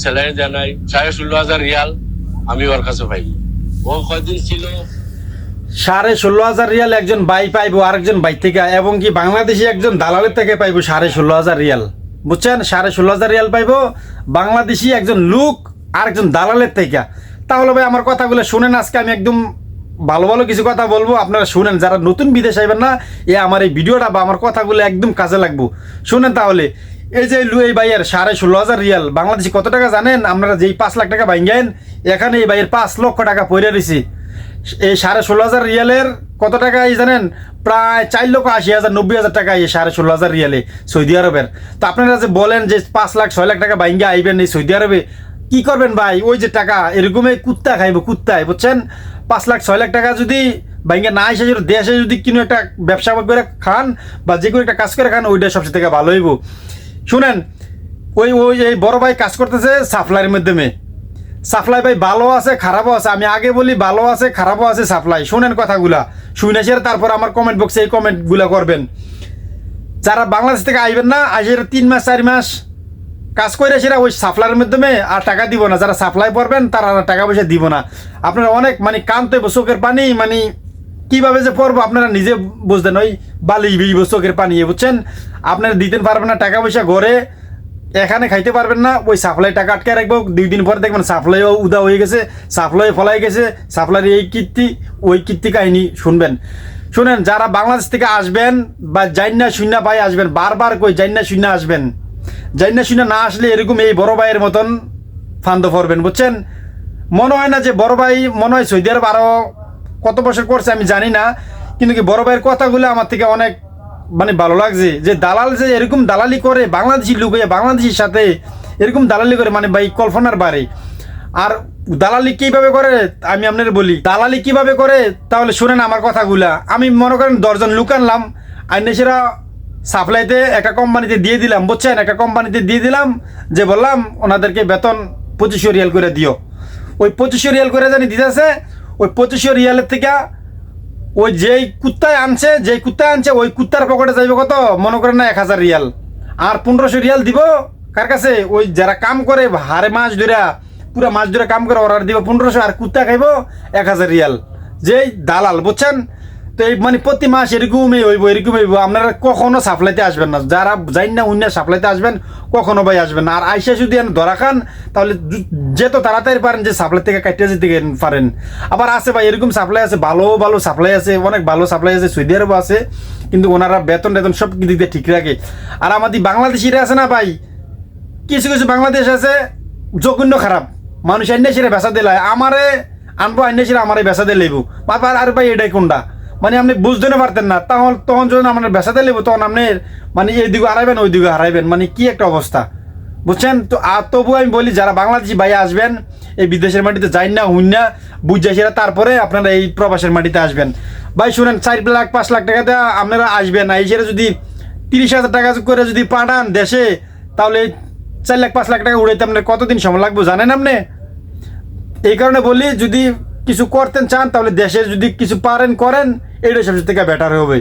Salary দেয় নাই, সাড়ে ষোলো হাজার রিয়াল আমি ওর কাছে পাই ও কয়দিন ছিল? সাড়ে ষোলো হাজার রিয়াল একজন বাই পাইবো, আরেকজন বাই থেকে, এবং কি বাংলাদেশি একজন দালালের থেকে পাইবো সাড়ে ষোলো হাজার রিয়াল। বুঝছেন? সাড়ে ষোলো হাজার রিয়াল পাইবো, বাংলাদেশি একজন লুক, আরেকজন দালালের থেকে। তাহলে ভাই আমার কথাগুলো শুনেন, আজকে আমি একদম ভালো ভালো কিছু কথা বলব। আপনারা শুনেন, যারা নতুন বিদেশ আইবেন না, এ আমার এই ভিডিওটা বা আমার কথাগুলো একদম কাজে লাগবো। শুনেন তাহলে এই যে এই ভাইয়ের সাড়ে ষোলো হাজার রিয়াল, বাংলাদেশি কত টাকা জানেন? আপনারা যেই পাঁচ লাখ টাকা ভাঙ্গেন, এখানে এই ভাইয়ের পাঁচ লক্ষ টাকা পড়ে রয়েছে এই সাড়ে ষোলো হাজার রিয়ালের কত টাকা এই জানেন? প্রায় চার লক্ষ আশি হাজার, নব্বই হাজার টাকা এই সাড়ে ষোলো হাজার রিয়ালে সৌদি আরবের। তো আপনারা যে বলেন যে পাঁচ লাখ, ছয় লাখ টাকা বাইঙ্গে আইবেন এই সৌদি আরবে, কি করবেন ভাই? ওই যে টাকা, এরকমই কুত্তা খাইবো, কুত্তায়, বুঝছেন? পাঁচ লাখ, ছয় লাখ টাকা যদি বাইঙ্গে না এসে যদি দেশে যদি কিনো একটা ব্যবসা করে খান বা যে কোনো একটা কাজ করে খান, ওইটা সবচেয়ে থেকে ভালো হইব। শুনেন, ওই ওই, এই বড় ভাই কাজ করতেছে সাপ্লাইয়ের মাধ্যমে। সাপ্লাই ভাই ভালো আছে, খারাপও আছে, আমি আগে বলি ভালো আছে, খারাপও আছে সাপ্লাই। শুনেন কথাগুলা, শুনে সেরে তারপর আমার কমেন্ট বক্সে এই কমেন্টগুলো করবেন। যারা বাংলাদেশ থেকে আইবেন না আইসে তিন মাস, চার মাস কাজ করে সেরা ওই সাপ্লাইয়ের মাধ্যমে আর টাকা দিব না। যারা সাপ্লাই পড়বেন তারা টাকা পয়সা দিব না। আপনারা অনেক মানে কানতে চোখের পানি মানে কীভাবে যে পড়ব আপনারা নিজে বুঝতেন, ওই বালি ভিজব, চোখের পানি বুঝছেন? আপনারা দিতে পারবেন না, টাকা পয়সা ঘরে এখানে খাইতে পারবেন না, ওই সাপ্লাই টাকা আটকে রাখব, দুই দিন পরে দেখবেন সাপ্লাইও উদা হয়ে গেছে সাপ্লাই ফলাই গেছে, সাপ্লাইয়ের এই কীর্তি, ওই কীর্তি কাহিনী শুনবেন। শুনেন, যারা বাংলাদেশ থেকে আসবেন বা জাইন্না শূন্য ভাই আসবেন, বারবার কই জাইন্না শূন্য আসবেন? জাইন্না শূন্য না আসলে এরকম এই বড় ভাইয়ের মতন ফান্দ পড়বেন বুঝছেন? মনে হয় না যে বড় ভাই, মনে হয় সৌদি আরব আরও কত বছর করছে আমি জানি না, কিন্তু কি বড় ভাইয়ের কথাগুলো আমার থেকে অনেক মানে ভালো লাগছে। যে দালাল যে এরকম দালালি করে বাংলাদেশি লোক বাংলাদেশির সাথে এরকম দালালি করে মানে ভাই কল্পনার বাড়ি। আর দালালি কীভাবে করে, আমি আপনার বলি, দালালি কীভাবে করে, তাহলে শুনেন আমার কথাগুলা। আমি মনে করেন দশজন লোক আনলাম সেরা সাপ্লাইতে একটা কোম্পানিতে দিয়ে দিলাম, বুঝছেন? একটা কোম্পানিতে দিয়ে দিলাম, যে বললাম, ওনাদেরকে বেতন পঁচিশশো রিয়াল করে দিও। ওই পঁচিশশো রিয়াল করে জানি দিতেছে ওই পঁচিশশো রিয়ালের থেকে ওই যেই কুত্তায় আনছে, যেই কুত্তায় আনছে, ওই কুত্তার পকেটে যাইবে কত? মনে করেন না, এক হাজার রিয়াল। আর পনেরোশো রিয়াল দিব? কার কাছে? ওই যারা কাম করে, হারে মাছ ধরে পুরা মাছ ধরে কাম করে অর্ডার দিব পনেরোশো, আর কুত্তা খাইব এক হাজার রিয়াল। যেই দালাল, বুঝছেন? তো এই মানে প্রতি মাস এরকমই হইব এরকম হইব। আপনারা কখনো সাপ্লাইতে আসবেন না। যারা যাই না অন্য সাপ্লাইতে আসবেন, কখনো ভাই আসবেন না। আর আইসা যদি ধরা খান, তাহলে যু- যেত তাড়াতাড়ি পারেন যে সাপ্লাই থেকে কাটিয়ে যেতে পারেন। আবার আছে ভাই, এরকম সাপ্লাই আছে, ভালো ভালো সাপ্লাই আছে, অনেক ভালো সাপ্লাই আছে, সৌদি আরবও আছে, কিন্তু ওনারা বেতন টেতন সব দিক দিয়ে ঠিক রাখে। আর আমাদের বাংলাদেশিরা আছে না ভাই? কিছু কিছু বাংলাদেশ আছে জঘন্য খারাপ। মানুষ আইনেছিরে বেচা দিলাই আমারে আনব আইনেছিরে আমারে বেচা দিয়ে লেবু বাবার আর ভাই, এটাই কোনটা? মানে আপনি বুঝতে না পারতেন না। তখন তখন যখন আপনার দিয়ে লেবু তখন আপনি মানে এই দিকে হারাইবেন, ওই দিকে হারাইবেন। মানে কি একটা অবস্থা। বুঝছেন? তো আর তবু আমি বলি, যারা বাংলাদেশি ভাই আসবেন, এই বিদেশের মাটিতে যাই না হুন না বুঝাইছিরা তারপরে আপনারা এই প্রবাসের মাটিতে আসবেন। ভাই, শুনেন, চার লাখ, পাঁচ লাখ টাকা দিয়ে আপনারা আসবেন না। এই সেটা যদি তিরিশ হাজার টাকা করে যদি পাঠান দেশে, তাহলে চার লাখ, পাঁচ লাখ টাকা উড়াইতে আপনার কতদিন সময় লাগবে, জানেন আপনি? এই কারণে বলি, যদি কিছু করতেন চান, তাহলে দেশে যদি কিছু পারেন, করেন। এইটা সবচেয়ে থেকে বেটার হবে।